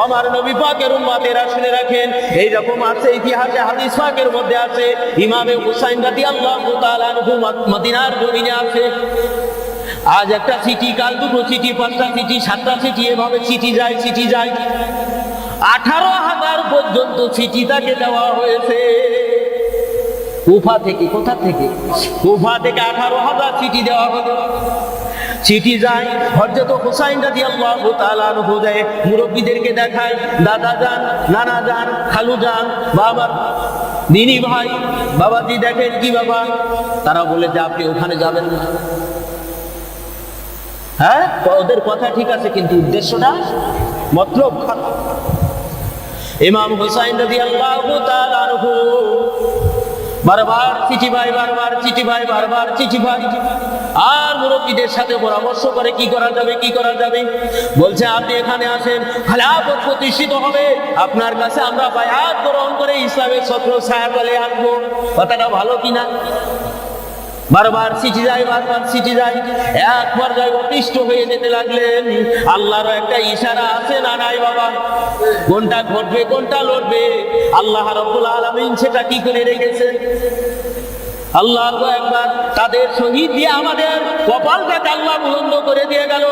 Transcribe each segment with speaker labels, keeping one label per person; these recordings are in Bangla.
Speaker 1: আমার নবী পাকের উম্মাতেরা শুনে রাখেন। এই রকম আছে, ইতিহাসে, হাদিস পাকের মধ্যে আছে। ইমামে হুসাইন রাদিয়াল্লাহু তাআলা আনহু মদিনার জমিনে আছে। আজ একটা চিঠি, কাল দুটো চিঠি, পাঁচটা চিঠি, সাতটা চিঠি, এভাবে চিঠি যায় চিঠি যায়। আঠারো হাজার পর্যন্ত চিঠি তাকে দেওয়া হয়েছে। কুফা থেকে, কোথা থেকে? কুফা থেকে আঠারো হাজার চিঠি দেওয়া হলো। চিঠি যায় হজরত হুসাইন রাজি আল্লাহ তালানহু দেয়, মুরব্বীদেরকে দেখায়, দাদা যান, নানা যান, খালু যান, বাবার দিনী ভাই বাবা বাবাজি দেখেন কি বাবা? তারা বলে যে আপনি ওখানে যাবেন না। হ্যাঁ? ওদের কথা ঠিক আছে, কিন্তু উদ্দেশ্যটা মতলব খারাপ। ইমাম হুসাইন রাজি আল্লাহ তালানহু বারবার চিঠি ভাই বারবার চিঠি ভাই বারবার চিঠি ভাই আর মুরব্বীদের সাথে পরামর্শ করে কি করা যাবে, কি করা যাবে? বলছে, আপনি এখানে আসেন খেলাফত প্রতিষ্ঠিত হবে। আপনার কাছে আমরা বায়াত গ্রহণ করে ইসলামের ছত্র ছায়া আনব। কথাটা ভালো কিনা? বারবার চিঠি যায় বারবার চিঠি যায় এক পর্যায়ে অতিষ্ঠ হয়ে যেতে লাগলেন। আল্লাহর একটা ইশারা আছে, না নাই বাবা? কোনটা ঘটবে, কোনটা লড়বে? আল্লাহ রব্বুল আলামিন সেটা কি করে রেখেছেন? আল্লাহ একবার তাদের শহীদ দিয়ে আমাদের কপালটাকে আল্লাহ বুলন্দ করে দিয়ে গেল।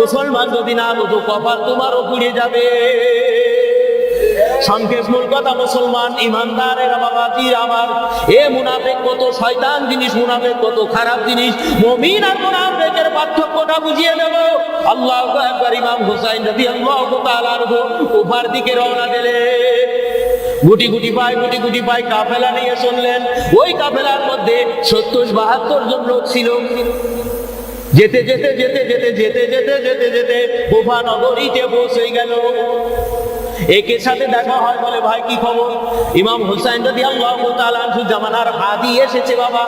Speaker 1: মুসলমান যদি না বুঝো, কপাল তোমারও পুড়ে যাবে। সংক্ষেপ মূল কথা, মুসলমান ইমানদারের বাবাজির আমার? এ মুনাফেক কত শয়তান জিনিস, মুনাফেক কত খারাপ জিনিস। মমিন আর মুনাফেকের পার্থক্যটা বুঝিয়ে দেব। আল্লাহ একবার ইমাম হুসাইন নবী আল্লাহ তাআলার উপার দিকে রওনা দিলে গুটি গুটি পায়, গুটি গুটি পায় কাফেলা নিয়ে শুনলেন ওই কাফেলার মধ্যে সত্তর বাহাত্তর জন লোক ছিল। যেতে যেতে যেতে যেতে যেতে যেতে যেতে যেতে বোফা নগরীতে পৌঁছে গেল। একের সাথে দেখা হয় বলে ভাই, কি খবর? ইমাম হুসাইন যদি আল্লাহ তালু জামানার হাদি এসেছে বাবা।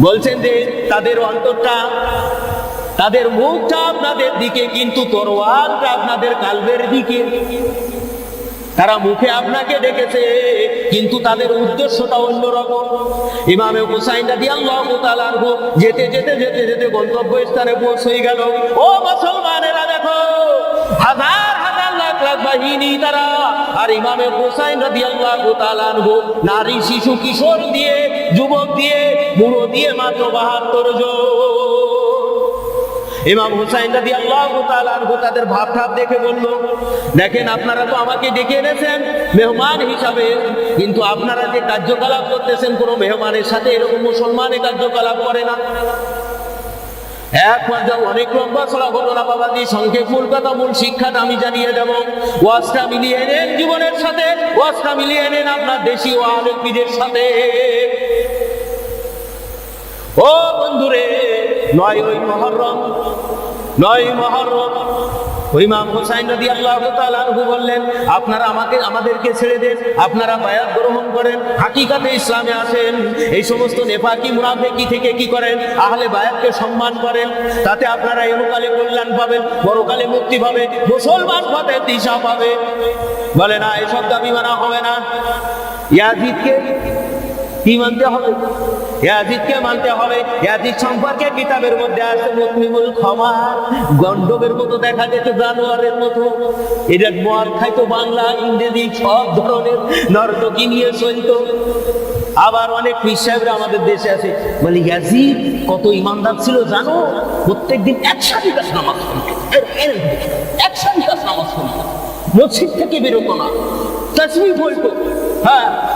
Speaker 1: বলছেন যে, তাদের অন্তরটা, তাদের মুখটা আপনাদের দিকে, কিন্তু তরোয়ালটা আপনাদের কালবের দিকে। তারা মুখে আপনাকে ডেকেছে কিন্তু তাদের উদ্দেশ্যটা অন্যরকম। ইমামে হুসাইন রাজি আল্লাহ তালানহু যেতে যেতে যেতে যেতে গন্তব্য স্থানে পৌঁছে গেল। ও মুসলমানেরা দেখো, হাজার বাহিনী তারা আর ইমামে হুসাইন রাজি আল্লাহ তালানহু নারী, শিশু, কিশোর দিয়ে, যুবক দিয়ে, বুড়ো দিয়ে মাত্র বাহাত্তর জন। ইমাম হুসাইন রাদি আল্লাহ তাআলাহু তাদের ভাব ঠাপ দেখে বলল, দেখেন, আপনারা তো আমাকে ডেকে এনেছেন মেহমান হিসাবে, কিন্তু আপনারা যে কার্যকলাপ করতেছেন, কোনো মেহমানের সাথে এরকম মুসলমানের কার্যকলাপ করে না। এক পর্যায়ে অনেক লম্বা চলা ঘটনা বাবাজি সংক্ষেপ মূল কথা, মূল শিক্ষাটা আমি জানিয়ে দেব। ওয়াজটা মিলিয়ে নেন জীবনের সাথে, ওয়াজটা মিলিয়ে নেন আপনার ও আলোকীদের সাথে। ও বন্ধুরে, নয় ওই মহরম, নয় মহরম ইমাম হুসাইন নদী আল্লাহ তালু বললেন, আপনারা আমাকে, আমাদেরকে ছেড়ে দেন, আপনারা বায়াত গ্রহণ করেন, হাকিকাতে ইসলামে আসেন। এই সমস্ত নেফাকি মুনাফেকি থেকে কি করেন? আহলে বায়াতকে সম্মান করেন। তাতে আপনারা এমকালে কল্যাণ পাবেন, পরকালে মুক্তি পাবে মুসলমান পথের দিশা পাবে। বলে, না, এসব দাবি মানা হবে না। ইয়াজিদকে কি মানতে হবে? ইয়াজিদকে মানতে হবে। ইয়াজিদ সম্পর্কে কিতাবের মধ্যে আছে মুকমিমুল ক্ষমা গন্ডবের মতো দেখা যেত, জানোয়ারের মতো। এটা মদ খাইতো বাংলা, ইংরেজি, সব ধরনের নর্তকি নিয়ে চলত। আবার অনেক পীর আমাদের দেশে আছে। বলে, ইয়াজিদ, কত ইমানদার ছিল জানো? প্রত্যেকদিন একসাথে গাছ নামাজ পড়তো। একসাথে গাছ নামাজ মসজিদ থেকে বেরোতো না। তসবি বলতো হ্যাঁ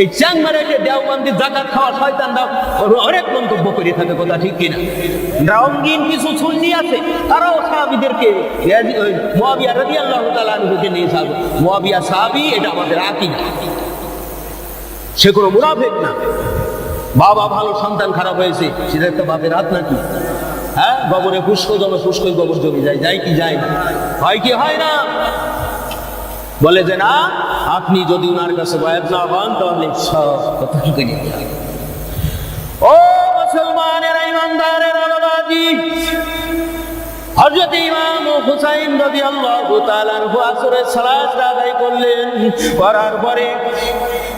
Speaker 1: এই চ্যাংমারে দেওবন্দি জাকাত খাওয়া শয়তানরা অনেক মন্তব্য করে থাকে কথা ঠিক কিনা। রঙিন কিছু সুন্নি আছে, তারাও সাহাবিদেরকে মহাবিয়া রাজি আল্লাহ তালুকে নিয়ে যাবে। মহাবিয়া সাহাবি, এটা আমাদের আকিদা। সে কোনো মুনাফেক না। বাবা ভালো, সন্তান খারাপ হয়েছে, সেটা একটা বাপের হাত নাকি? হ্যাঁ গোবরে পুষ্ক জমে পুষ্কই গোবর জমি যায় যায় কি যায় না? হয় কি হয় না? বলে যে না আপনি যদি ওনার কাছে বয়াত না হন, তাহলে সব কথা শুকিয়ে যাবে ও মুসলমানের ইমানদারের বাবাজি হযরত ইমাম হুসাইন রাদিয়াল্লাহু তাআলা আসরের সালাত আদায় করলেন। করার পরে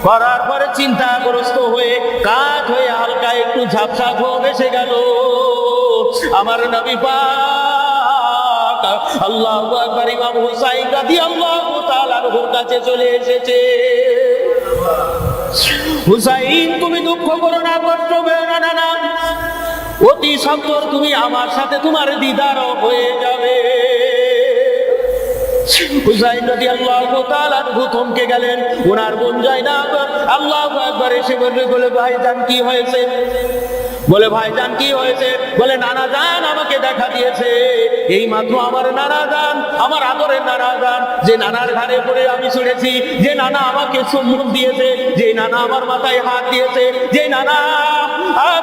Speaker 1: করার পরে চিন্তাগ্রস্ত হয়ে, কাত হয়ে হালকা একটু ঝাপসা ঘুম এসে গেল। আমার নবী পাক, আল্লাহ ইমাম হুসাইন আনহুর কাছে চলে এসেছে। হুসাইন, তুমি দুঃখ করো না, কষ্ট না না না অতি সত্তর তুমি আমার সাথে তোমার দিদার হয়ে যাবে। হুসাইন নদী আল্লাহ থমকে গেলেন। ওনার আল্লাহ একবার এসে বলবে বলে, ভাই হয়েছে? বলে, ভাই হয়েছে? বলে, নানা জান আমাকে দেখা দিয়েছে। এই আমার নানা জান, আমার আদরের নানা জান যে নানার ঘাড়ে পড়ে আমি শুনেছি, যে নানা আমাকে সম্মুখ দিয়েছে, যে নানা আমার মাথায় হাত দিয়েছে, যে নানা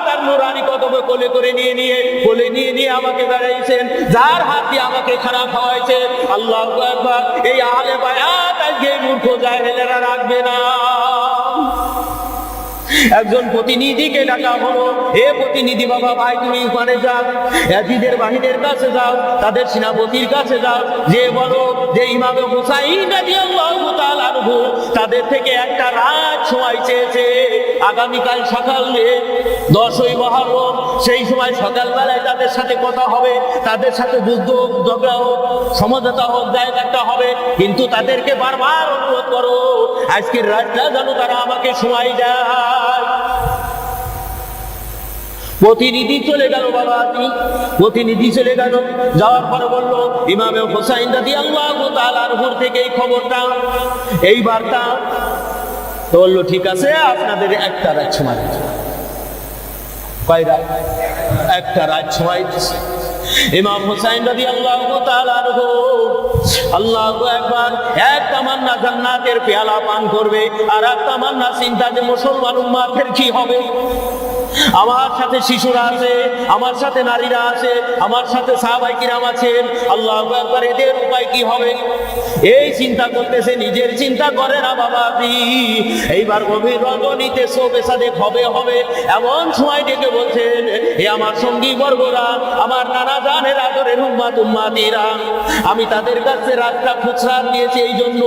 Speaker 1: তার নুরানি কোলে করে নিয়ে নিয়ে, কোলে নিয়ে নিয়ে আমাকে যার হাত দিয়ে আমাকে খারাপ আল্লাহ এই আলে বায়াত আজকে মূর্খ জাহেলেরা রাখবে না। একজন প্রতিনিধিকে ডাকা হলো? হে প্রতিনিধি বাবা ভাই তুমি ওখানে যাও। এজিদের বাহিনীর কাছে যাও তাদের সেনাপতির কাছে যাও। যে বলো যে ইমামে হুসাইন তাদের থেকে একটা রাত সময় চেয়েছে। আগামীকাল সকালে দশই মহরম সেই সময় সকালবেলায় তাদের সাথে কথা হবে। তাদের সাথে যুদ্ধ হোক, ঝগড়া হোক সমঝোতা হোক জায়গাটা হবে। কিন্তু তাদেরকে বারবার অনুরোধ করো আজকের রাতটা যেন তারা আমাকে সময় দেয়। প্রতিনিধি চলে গেল বাবা আপনি। প্রতিনিধি চলে গেল। যাওয়ার পরে বলল, ইমামে হোসাইন দাদি আল্লাহ তালার থেকে এই খবরটা। এই বার্তা। তো বলল, ঠিক আছে, আপনাদের একটা রাত সময়। কয় রাত? একটা রাত সময় দিচ্ছি। ইমাম হুসাইন রাদি আল্লাহ আল্লাহ একবার এক তামান্না জান্নাতের পেয়ালা পান করবে। আর এক তামান্না চিন্তা যে মুসলমান উম্মাদের কি হবে? আমার সাথে শিশুরা আছে, আমার সাথে নারীরা আছে, আমার সাথে সাহাবাই কিরাম আছেন। আল্লাহ একবার এদের উপায় কি হবে? এই চিন্তা করতেছে, নিজের চিন্তা করে না বাবা আপনি। এইবার গভীর রজনীতে শোবে সাদেক হবে হবে। এমন সময় ডেকে বলছেন, এ আমার সঙ্গী বর্গরা, আমার নানা জানের আদরের উম্মা তুম্মাতিরা আমি তাদের কাছে রাতটা খুচরা দিয়েছি এই জন্য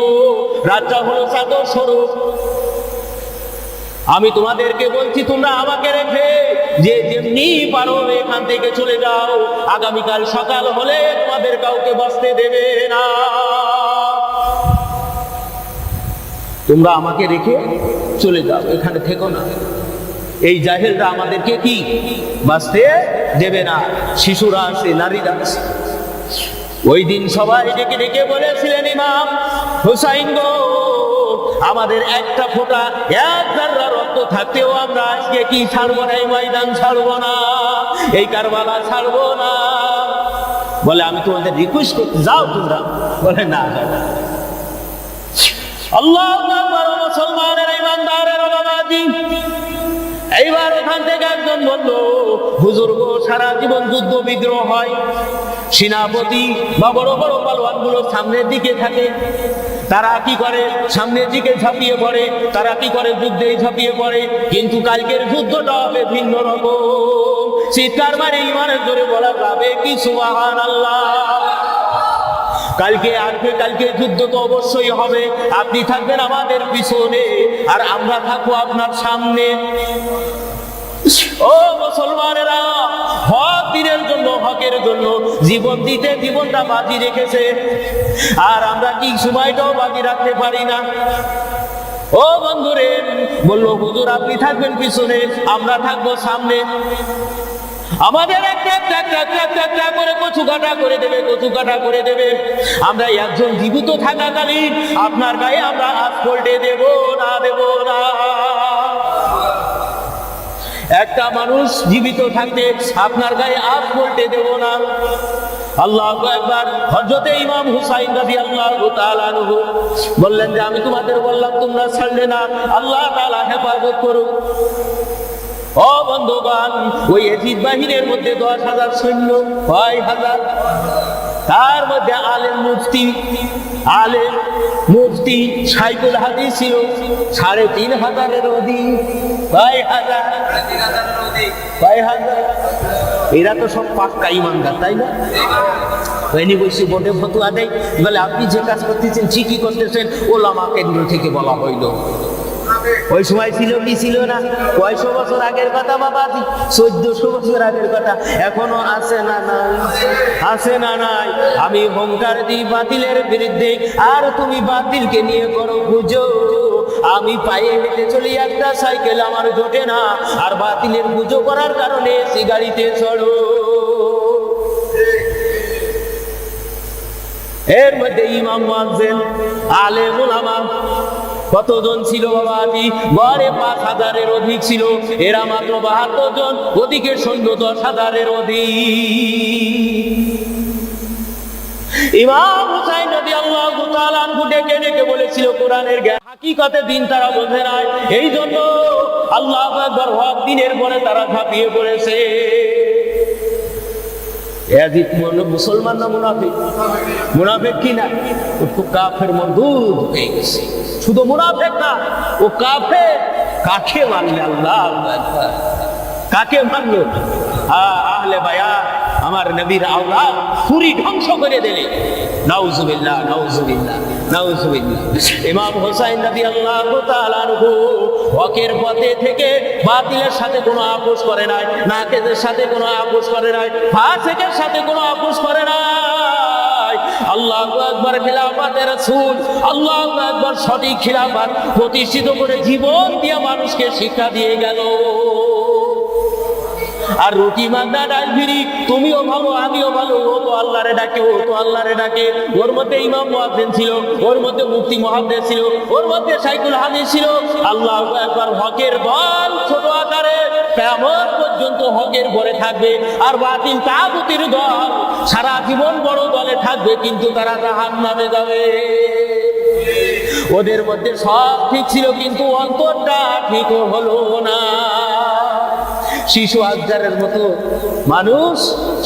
Speaker 1: রাতটা হলো চাদর স্বরূপ। আমি তোমাদেরকে বলছি, তোমরা আমাকে রেখে যে যেমনি পারো এখান থেকে চলে যাও। আগামীকাল সকাল হলে তোমাদের কাউকে বসতে দেবে না। তোমরা আমাকে রেখে চলে যাও, এখানে থেকো না। এই জাহেলরা আমাদেরকে কি? বাঁচতে দেবে না। শিশুরা আছে, নারীরা আছে। ওই দিন সবাই ডেকে ডেকে বলেছিলেন, ইমাম হুসাইন গো, আমাদের একটা ফোঁটা এক রক্ত থাকতেও আমরা আজকে কি ছাড়বো না? এই ময়দান ছাড়বো না। এই কারবালা ছাড়বো না। বলে, আমি তোমাদের রিকোয়েস্ট করতে যাও তোমরা। বলে, না। আল্লাহ মুসলমানের ইমানদারের বাবাজি এইবার ওখান থেকে একজন বলল, হুজুর গো, সারা জীবন যুদ্ধ বিগ্রহ হয়। সেনাপতি বা বড় বড় পালোয়ানগুলো সামনের দিকে থাকে। তারা কি করে? সামনের দিকে ঝাঁপিয়ে পড়ে, তারা কি করে যুদ্ধে ঝাঁপিয়ে পড়ে? কিন্তু কালকের যুদ্ধটা হবে ভিন্ন রকম। চিৎকার মারে ইমানের জোরে বলা যাবে কি সুবাহান আল্লাহ কালকে আসবে কালকে যুদ্ধ তো অবশ্যই হবে। আপনি থাকবেন আমাদের পিছনে, আর আমরা থাকব আপনার সামনে। ও মুসলমানেরা হক দিনের জন্য হকের জন্য জীবন দিতে জীবনটা বাজি রেখেছে। আর আমরা কি সময়টাও বাজি রাখতে পারি না? ও বন্ধুরে, বলল, হুজুর, আপনি থাকবেন পিছনে, আমরা থাকব সামনে। আমাদের একটা করে কচু কাটা করে দেবে, কচু কাটা করে দেবে। আমরা একজন জীবিত থাকাকালীন আপনার গায়ে আমরা হাত পল্টে দেব না দেব না। একটা মানুষ জীবিত থাকতে আপনার গায়ে হাত বলতে দেব না। আল্লাহ একবার হজরতে ইমাম হুসাইন রাজি আল্লাহ বললেন যে, আমি তোমাদের বললাম, তোমরা ছাড়লে না। আল্লাহ তাআলা হেফাজত করুক। ও বন্ধুগণ, ওই এজিদ বাহিনীর মধ্যে দশ হাজার সৈন্য, কয় হাজার? তার মধ্যে আলেম মুফতি, আলেম মুফতি সাইকুল হাদিস ছিল, সাড়ে তিন হাজারের অধিক হাজার হাজার। এরা তো সব পাক্কা ইমানদার, তাই না? হয়নি বসে বোর্ডে ফতুয়া দেয় বলে, আপনি যে কাজ করতেছেন, ঠিকই করতেছেন। ওলামা কেন্দ্র থেকে বলা হইল। ওই সময় ছিল কি ছিল না? কয়শো বছর আগের কথা বাবা? চোদ্দশো বছর আগের কথা। এখনও আছে না নাই? আছে না নাই? আমি হুঙ্কার দিই বাতিলের বিরুদ্ধে। আর তুমি বাতিলকে নিয়ে করো পুজো আমি পায়ে হেঁটে চলি, একটা সাইকেল আমার জোটে না। আর বাতিলের পুজো করার কারণে এসি গাড়িতে চড়ো। এর মধ্যে ইমাম আলেম, উলামা কতজন ছিল বাবা আদি গড়ে পাঁচ হাজারের অধিক ছিল। এরা মাত্র বাহাত্তর জন। ওদিকে সৈন্য দশ হাজারের অধিক। ইমাম হুসাইন নদী ডেকে বলেছিল হাকিকতে দিন তারা এই দিনের পরে তারা পড়েছে। মনে, মুসলমান না মুনাফিক? মুনাফিক কি না? ও তো কাফের মজদুদ হয়ে গেছে। শুধু মুনাফিক না, ও কাফের। কাকে মানলে আল্লাহ। কাকে মানলো? আহলে বায়া আমার নবীর আওলাদ পুরি ধ্বংস করে দিলে। নাউজুবিল্লাহ নাউজুবিল্লাহ আল্লাহ পথে থেকে সাথে কোনো আপোষ করে নাই, নাকেদের সাথে কোনো আপোষ করে সাথে কোনো আপোষ করে নাই। আল্লাহ আল্লাহ সঠিক প্রতিষ্ঠিত করে জীবন দিয়ে মানুষকে শিক্ষা দিয়ে গেল। আর রুটি মাগনা ডাল ফিরি তুমিও ভালো, আমিও ভালো। ও তো আল্লাহরে ডাকে, ও তো আল্লাহরে ডাকে। ওর মধ্যে ইমাম মুয়াজ্জিন ছিল, ওর মধ্যে মুফতি মুহাদ্দিস ছিল, ওর মধ্যে সাইকুল হাদিস ছিল। আল্লাহ একবার হকের দল ছোট আকারে কেমন পর্যন্ত হকের ঘরে থাকবে আর বাতিল তাগুতির দল সারা জীবন বড় দলে থাকবে, কিন্তু তারা জাহান নামে যাবে। ওদের মধ্যে সব ঠিক ছিল, কিন্তু অন্তরটা ঠিক হলো না। শিশু আজগারের মতো মানুষ,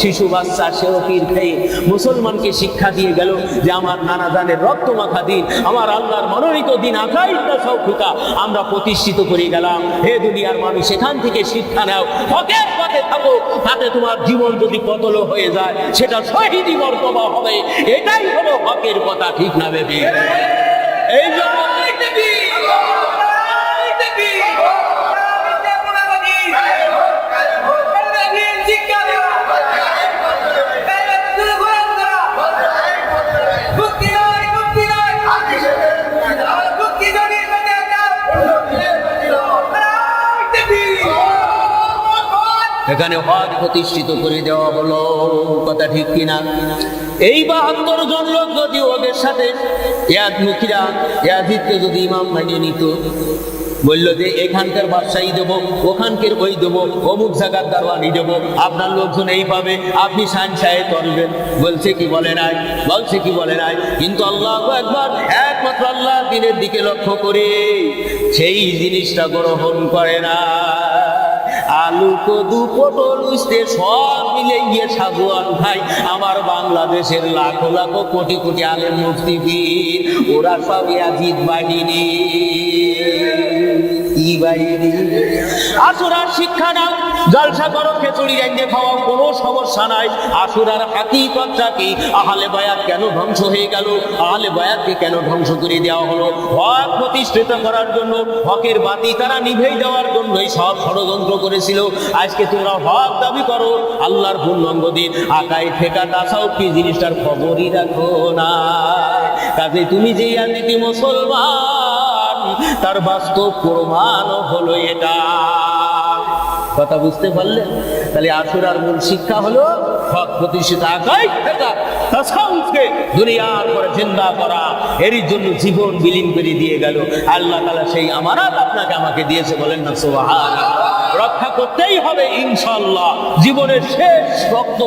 Speaker 1: শিশু বাচ্চা, সেও পীর খেয়ে মুসলমানকে শিক্ষা দিয়ে গেল যে আমার নানা জানের রক্ত মাখা দিন, আমার আল্লাহর মনোনীত দিন আকাইটা সৌফিকা আমরা প্রতিষ্ঠিত করে গেলাম। হে দুনিয়ার মানুষ, এখান থেকে শিক্ষা নাও। হকের পথে থাকো, তাতে তোমার জীবন যদি কতল হয়ে যায়, সেটা শহীদি মর্তবা হবে। এটাই হলো হকের কথা, ঠিক না ভেবে এই জন্য এখানে হজ প্রতিষ্ঠিত করে দেওয়া হলো। কথা ঠিক কিনা? এই বাহাত্তর জন লোক যদি ওদের সাথে ইয়াদ মুখিরা ইয়াদিদকে যদি ইমাম মানিয়ে নিত, বলল যে, এখানকার বাদশাহী দেবো, ওখানকার ওই দেবো, অমুক জায়গার দারওয়ানি দেবো, আপনার লোকজন এই পাবে, আপনি সানসায়ে করবেন বলছে কি বলে নাই? বলছে কি বলে নাই? কিন্তু আল্লাহ একবার একমাত্র আল্লাহ দিনের দিকে লক্ষ্য করে সেই জিনিসটা গ্রহণ করে না আলু কদু পটল উস্তে সব মিলে গিয়ে সাগুয়ান ভাই আমার বাংলাদেশের লাখো লাখো কোটি কোটি আলেম মুক্তি বীর ওরা সব ইয়াজিদ বাহিনী। কি বাহিনী। আসুরার শিক্ষা নাও। জলসা করো, খেচুড়ি রাইন্দে খাওয়া কোনো সমস্যা নাই। আসুরার হাকিকতটা কি? আহলে বায়াত কেন ধ্বংস হয়ে গেল? আহলে বায়াতকে কেন ধ্বংস করে দেওয়া হলো? হক প্রতিষ্ঠিত করার জন্য, হকের বাতি তারা নিভেই দেওয়ার জন্যই সব ষড়যন্ত্র করেছিল। আজকে তোমরা হক দাবি করো, আল্লাহর পূর্ণাঙ্গ দিন। আকাই ঠেকা তাছাও কি জিনিসটার খবরই রাখো না। কাজে তুমি যে আদিতি মুসলমান, তার বাস্তব প্রমাণ হলো এটা। কথা বুঝতে পারলেন তাহলে আসুরার মূল শিক্ষা হলো হক প্রতিষ্ঠিত আকাই করা। এরই জন্য জীবন বিলীন দিয়ে গেল। আল্লাহ তাআলা সেই আপনাকে আমাকে দিয়েছে বলেন না রক্ষা করতেই হবে ইনশাল্লাহ জীবনের শেষ রক্ত,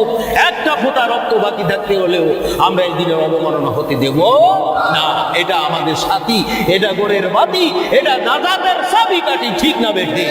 Speaker 1: একটা ফোঁটা রক্ত বাকি থাকতে হলেও আমরা এই দিনে অবমাননা হতে দেব না। এটা আমাদের সাথী, এটা গোরের বাতি, এটা নাজাতের চাবি কাঠি ঠিক না বেঠি